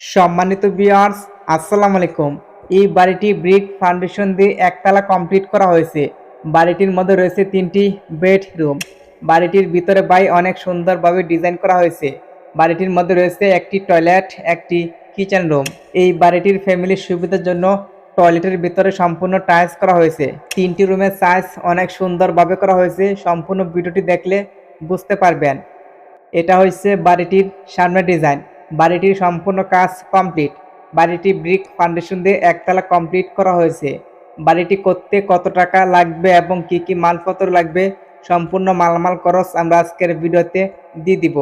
সম্মানিত বিয়ার্স আসসালামু আলাইকুম। এই বাড়িটি ব্রিক ফাউন্ডেশন দিয়ে একতলা কমপ্লিট করা হয়েছে। বাড়িটির মধ্যে রয়েছে তিনটি বেডরুম। বাড়িটির ভিতরে বাই অনেক সুন্দরভাবে ডিজাইন করা হয়েছে। বাড়িটির মধ্যে রয়েছে একটি টয়লেট, একটি কিচেন রুম এই বাড়িটির ফ্যামিলির সুবিধার জন্য টয়লেটের ভিতরে সম্পূর্ণ টাইলস করা হয়েছে। তিনটি রুমের সাইজ অনেক সুন্দরভাবে করা হয়েছে। সম্পূর্ণ ভিডিওটি দেখলে বুঝতে পারবেন। এটা হচ্ছে বাড়িটির সামনে ডিজাইন বাড়িটির সম্পূর্ণ কাজ কমপ্লিট। বাড়িটি ব্রিক ফাউন্ডেশন দিয়ে একতলা কমপ্লিট করা হয়েছে। বাড়িটি করতে কত টাকা লাগবে এবং কি কি মালপত্র লাগবে সম্পূর্ণ মালামাল খরচ আমরা আজকের ভিডিওতে দিয়ে দিব।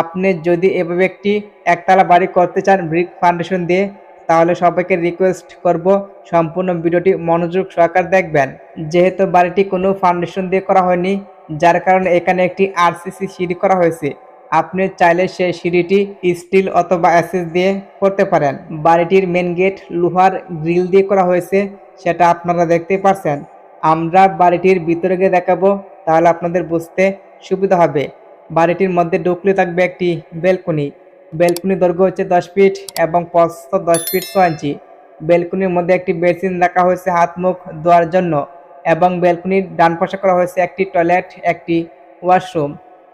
আপনি যদি এভাবে একটি একতলা বাড়ি করতে চান ব্রিক ফাউন্ডেশন দিয়ে, তাহলে সবাইকে রিকোয়েস্ট করব সম্পূর্ণ ভিডিওটি মনোযোগ সহকার দেখবেন। যেহেতু বাড়িটি কোনো ফাউন্ডেশন দিয়ে করা হয়নি, যার কারণে এখানে একটি আরসিসি সিঁড়ি করা হয়েছে। আপনি চাইলে সেই সিঁড়িটি স্টিল অথবা অ্যাসেস দিয়ে করতে পারেন। বাড়িটির মেন গেট লোহার গ্রিল দিয়ে করা হয়েছে, সেটা আপনারা দেখতে পারছেন। আমরা বাড়িটির ভিতরে গিয়ে দেখাবো, তাহলে আপনাদের বুঝতে সুবিধা হবে। বাড়িটির মধ্যে ঢুকলে থাকবে একটি বেলকনি। বেলকনি দৈর্ঘ্য হচ্ছে দশ ফিট এবং প্রস্থ দশ ফিট ছ ইঞ্চি। বেলকনির মধ্যে একটি বেসিন রাখা হয়েছে হাত মুখ ধোয়ার জন্য এবং বেলকনির ডান পাশে করা হয়েছে একটি টয়লেট, একটি ওয়াশরুম।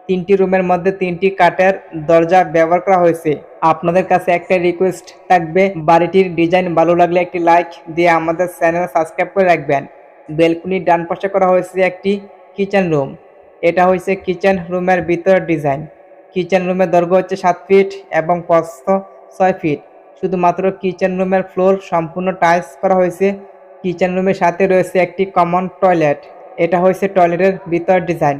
তিনটি রুমের মধ্যে তিনটি কাঠের দরজা ব্যবহার করা হয়েছে। আপনাদের কাছে একটা রিকোয়েস্ট থাকবে, বাড়িটির ডিজাইন ভালো লাগলে একটি লাইক দিয়ে আমাদের চ্যানেল সাবস্ক্রাইব করে রাখবেন। বেলকনির ডান পাশে করা হয়েছে একটি কিচেন রুম এটা হয়েছে কিচেন রুমের ভিতরের ডিজাইন কিচেন রুমের দৈর্ঘ্য হচ্ছে সাত ফিট এবং প্রস্থ ছয় ফিট শুধুমাত্র কিচেন রুমের ফ্লোর সম্পূর্ণ টাইলস করা হয়েছে। কিচেন রুমের সাথে রয়েছে একটি কমন টয়লেট এটা হয়েছে টয়লেটের ভিতর ডিজাইন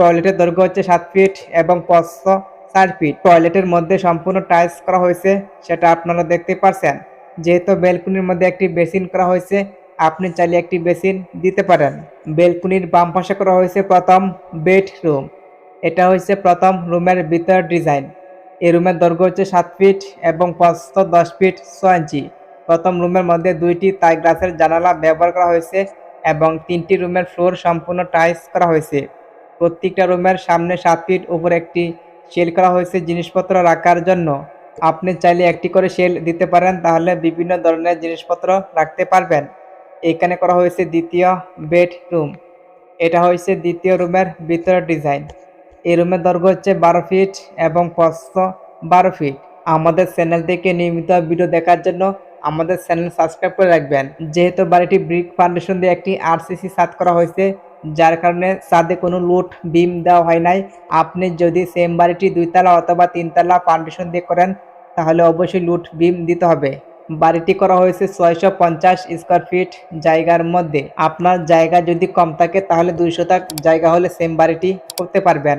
টয়লেটের দৈর্ঘ্য হচ্ছে সাত ফিট এবং প্রস্থ চার ফিট। টয়লেটের মধ্যে সম্পূর্ণ টাইলস করা হয়েছে, সেটা আপনারা দেখতে পারছেন। যেহেতু বেলকুনির মধ্যে একটি বেসিন করা হয়েছে, আপনি চাইলে একটি বেসিন দিতে পারেন। বেলকুনির বাম পাশে করা হয়েছে প্রথম বেডরুম। এটা হচ্ছে প্রথম রুমের ভিতর ডিজাইন। এই রুমের দৈর্ঘ্য হচ্ছে সাত ফিট এবং প্রস্থ দশ ফিট ছ ইঞ্চি। প্রথম রুমের মধ্যে দুইটি তাই গ্লাসের জানালা ব্যবহার করা হয়েছে এবং তিনটি রুমের ফ্লোর সম্পূর্ণ টাইলস করা হয়েছে। প্রত্যেকটা রুমের সামনে সাত ফিট উপরে একটি সেল করা হয়েছে জিনিসপত্র রাখার জন্য। আপনি চাইলে একটি করে সেল দিতে পারেন, তাহলে বিভিন্ন ধরনের জিনিসপত্র রাখতে পারবেন। এখানে করা হয়েছে দ্বিতীয় বেডরুম। এটা হয়েছে দ্বিতীয় রুমের ভিতরের ডিজাইন। এই রুমের দৈর্ঘ্য হচ্ছে বারো ফিট এবং প্রস্থ বারো ফিট। আমাদের চ্যানেল থেকে নিয়মিত ভিডিও দেখার জন্য আমাদের চ্যানেল সাবস্ক্রাইব করে রাখবেন। যেহেতু বাড়িটি ব্রিক ফাউন্ডেশন দিয়ে একটি আরসিসি সাত করা হয়েছে যার কারণে ছাদে কোনো লুট বিম দেওয়া হয় নাই। আপনি যদি সেম বাড়িটি দুইতলা অথবা তিনতলা ফাউন্ডেশন দিয়ে করেন, তাহলে অবশ্যই লুট বিম দিতে হবে। বাড়িটি করা হয়েছে ছয়শো পঞ্চাশ স্কোয়ার ফিট জায়গার মধ্যে। আপনার জায়গা যদি কম থাকে, তাহলে দুই শতাক জায়গা হলে সেম বাড়িটি করতে পারবেন।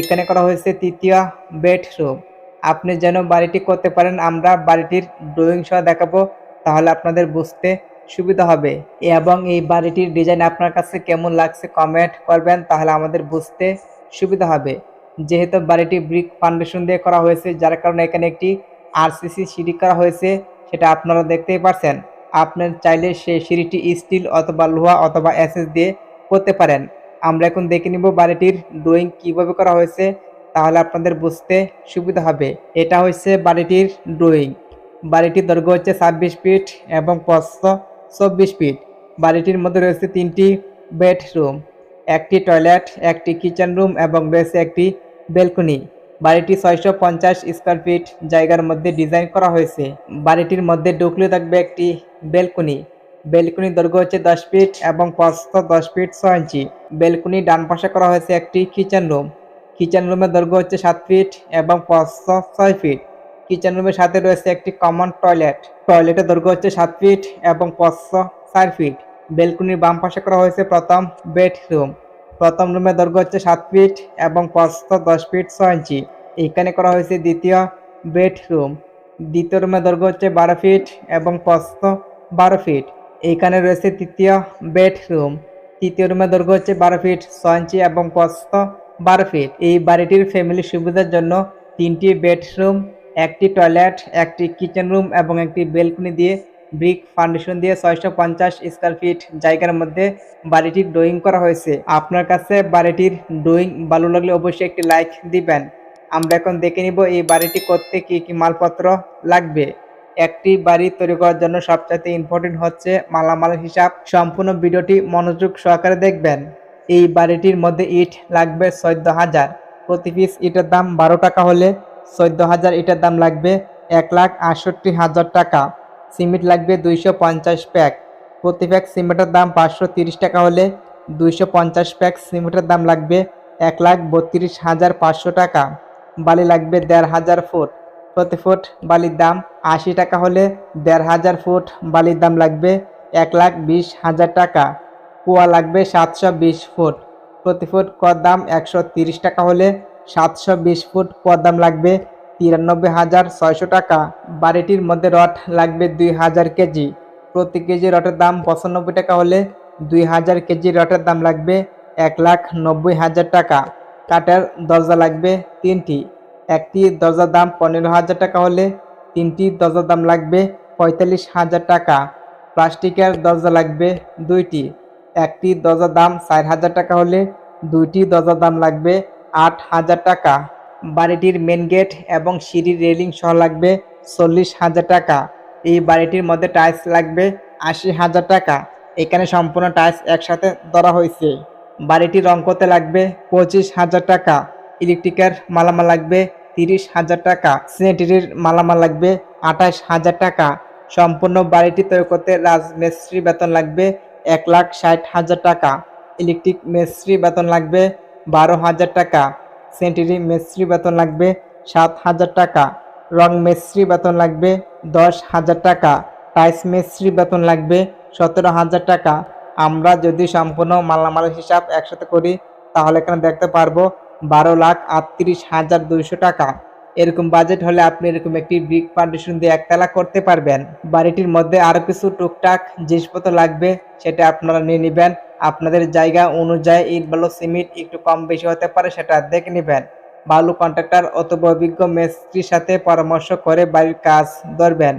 এখানে করা হয়েছে তৃতীয় বেডরুম আপনি যেন বাড়িটি করতে পারেন, আমরা বাড়িটির ড্রয়িং সহ দেখাবো, তাহলে আপনাদের বুঝতে সুবিধা হবে। এবং এই বাড়িটির ডিজাইন আপনার কাছে কেমন লাগছে কমেন্ট করবেন, তাহলে আমাদের বুঝতে সুবিধা হবে। যেহেতু বাড়িটি ব্রিক ফাউন্ডেশন দিয়ে করা হয়েছে, যার কারণে এখানে একটি আরসিসি সিঁড়ি করা হয়েছে, সেটা আপনারা দেখতেই পারছেন। আপনার চাইলে সেই সিঁড়িটি স্টিল অথবা লোহা অথবা অ্যাসেস দিয়ে করতে পারেন। আমরা এখন দেখে নিব বাড়িটির ড্রয়িং কীভাবে করা হয়েছে, তাহলে আপনাদের বুঝতে সুবিধা হবে। এটা হচ্ছে বাড়িটির ড্রয়িং বাড়িটির দৈর্ঘ্য হচ্ছে ছাব্বিশ ফিট এবং প্রস্থ চব্বিশ ফিট। বাড়িটির মধ্যে রয়েছে তিনটি বেডরুম, একটি টয়লেট, একটি কিচেন রুম এবং রয়েছে একটি বেলকনি বাড়িটি ছয়শো পঞ্চাশ স্কোয়ার ফিট জায়গার মধ্যে ডিজাইন করা হয়েছে। বাড়িটির মধ্যে ঢুকলে থাকবে একটি বেলকনি বেলকনির দৈর্ঘ্য হচ্ছে দশ ফিট এবং প্রস্থ দশ ফিট ছ ইঞ্চি। বেলকনি ডান পাশে করা হয়েছে একটি কিচেন রুম। কিচেন রুমের দৈর্ঘ্য হচ্ছে সাত ফিট এবং প্রস্থ ছয় ফিট। কিচেন রুমের সাথে রয়েছে একটি কমন টয়লেট টয়লেটের দৈর্ঘ্য হচ্ছে সাত ফিট এবং প্রস্থ চার ফিট বেলকনির বাম পাশে করা হয়েছে প্রথম বেডরুম প্রথম রুমের দৈর্ঘ্য হচ্ছে সাত ফিট এবং প্রস্থ দশ ফিট ছ ইঞ্চি এখানে করা হয়েছে দ্বিতীয় বেডরুম দ্বিতীয় রুমের দৈর্ঘ্য হচ্ছে বারো ফিট এবং প্রস্থ বারো ফিট এইখানে রয়েছে তৃতীয় বেডরুম তৃতীয় রুমের দৈর্ঘ্য হচ্ছে বারো ফিট ছ ইঞ্চি এবং প্রস্থ বারো ফিট এই বাড়িটির ফ্যামিলি সুবিধার জন্য তিনটি বেডরুম একটি টয়লেট, একটি কিচেন রুম এবং একটি বেলকনি দিয়ে ব্রিক ফাউন্ডেশন দিয়ে ছয়শো পঞ্চাশ স্কোয়ার ফিট জায়গার মধ্যে বাড়িটির ড্রয়িং করা হয়েছে। আপনার কাছে বাড়িটির ড্রয়িং ভালো লাগলে অবশ্যই একটি লাইক দিবেন। আমরা এখন দেখে নিব এই বাড়িটি করতে কি কি মালপত্র লাগবে। একটি বাড়ি তৈরি করার জন্য সবচাইতে ইম্পর্টেন্ট হচ্ছে মালামাল হিসাব। সম্পূর্ণ ভিডিওটি মনোযোগ সহকারে দেখবেন। এই বাড়িটির মধ্যে ইট লাগবে চোদ্দ হাজার। প্রতি পিস ইটের দাম বারো টাকা হলে চোদ্দ হাজার ইটের দাম লাগবে এক লাখ আটষট্টি হাজার টাকা। সিমেন্ট লাগবে দুইশো পঞ্চাশ প্যাক। প্রতি প্যাক সিমেন্টের দাম পাঁচশো তিরিশ টাকা হলে দুইশো পঞ্চাশ প্যাক সিমেন্টের দাম লাগবে এক লাখ বত্রিশ হাজার পাঁচশো টাকা। বালি লাগবে দেড় হাজার ফুট। প্রতি ফুট বালির দাম আশি টাকা হলে দেড় হাজার ফুট বালির দাম লাগবে এক লাখ বিশ হাজার টাকা। কুয়া লাগবে সাতশো বিশ ফুট। প্রতি ফুট কর দাম একশো তিরিশ টাকা হলে সাতশো বিশ ফুট কর দাম লাগবে, তিরানব্বই হাজার ছয়শো টাকা। বাড়িটির মধ্যে রড লাগবে দুই হাজার কেজি। প্রতি কেজি রটের দাম পঁচানব্বই টাকা হলে দুই হাজার কেজি রটের দাম লাগবে এক লাখ নব্বই হাজার টাকা। কাঠের দরজা লাগবে তিনটি। একটি দরজার দাম পনেরো হাজার টাকা হলে তিনটি দরজার দাম লাগবে পঁয়তাল্লিশ হাজার টাকা। প্লাস্টিকের দরজা লাগবে দুইটি। একটি দরজার দাম চার হাজার টাকা হলে দুইটি দরজার দাম লাগবে আট হাজার টাকা। বাড়িটির মেন গেট এবং সিঁড়ির রেলিং সহ লাগবে চল্লিশ হাজার টাকা। এই বাড়িটির মধ্যে টাইলস লাগবে আশি হাজার টাকা। এখানে সম্পূর্ণ টাইলস একসাথে ধরা হয়েছে। বাড়িটি রং করতে লাগবে পঁচিশ হাজার টাকা। ইলেকট্রিকের মালামাল লাগবে তিরিশ হাজার টাকা। স্যানিটারির মালামাল লাগবে আঠাশ হাজার টাকা। সম্পূর্ণ বাড়িটি তৈরি করতে রাজমিস্ত্রি বেতন লাগবে এক লাখ ষাট হাজার টাকা। ইলেকট্রিক মিস্ত্রি বেতন লাগবে বারো হাজার টাকা। সেন্টারি মিস্ত্রি বেতন লাগবে সাত হাজার টাকা। রং মিস্ত্রি বেতন লাগবে দশ হাজার টাকা। টাইস মিস্ত্রি বেতন লাগবে সতেরো হাজার টাকা। আমরা যদি সম্পূর্ণ মালামাল হিসাব একসাথে করি, তাহলে এখানে দেখতে পারব বারো লাখ আটত্রিশ হাজার দুইশো টাকা। এরকম বাজেট হলে আপনি এরকম একটি ব্রিক ফাউন্ডেশন দিয়ে একতলা করতে পারবেন। বাড়িটির মধ্যে আরও কিছু টুকটাক জিনিসপত্র লাগবে, সেটা আপনারা নিয়ে নেবেন। আপনাদের জায়গা অনুযায়ী ইট বালু সিমেন্ট একটু কম বেশি হতে পারে সেটা দেখে নেবেন। বালু কন্ট্রাক্টর অথবা অভিজ্ঞ মিস্ত্রির সাথে পরামর্শ করে বাড়ির কাজ ধরবেন।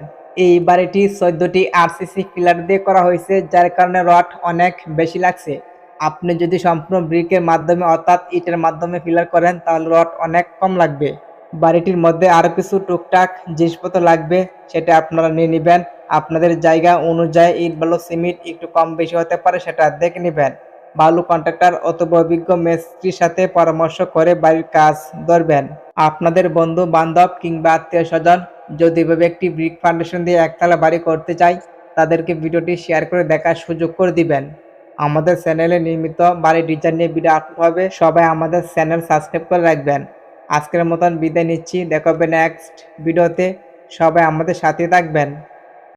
এই বাড়িটি চোদ্দটি আরসিসি পিলার দিয়ে করা হয়েছে, যার কারণে রড অনেক বেশি লাগছে। আপনি যদি সম্পূর্ণ ব্রিকের মাধ্যমে অর্থাৎ ইটের মাধ্যমে ফিলার করেন, তাহলে রড অনেক কম লাগবে। বাড়িটির মধ্যে আরও কিছু টুকটাক জিনিসপত্র লাগবে, সেটা আপনারা নিয়ে নেবেন। আপনাদের জায়গা অনুযায়ী ইট, বালু, সিমেন্ট একটু কম বেশি হতে পারে, সেটা দেখে নেবেন। বালু কন্ট্রাক্টর অথবা অভিজ্ঞ মিস্ত্রির সাথে পরামর্শ করে বাড়ির কাজ ধরবেন। আপনাদের বন্ধু, বান্ধব কিংবা আত্মীয় স্বজন যদি এভাবে একটি ব্রিক ফাউন্ডেশন দিয়ে একতলা বাড়ি করতে চাই তাদেরকে ভিডিওটি শেয়ার করে দেখার সুযোগ করে দিবেন। আমাদের চ্যানেলে নির্মিত বাড়ির ডিজাইন নিয়ে ভিডিও আপলোড হবে। সবাই আমাদের চ্যানেল সাবস্ক্রাইব করে রাখবেন। আজকের মতন বিদায় নিচ্ছি। দেখা নেক্সট ভিডিওতে সবাই আমাদের সাথে থাকবেন।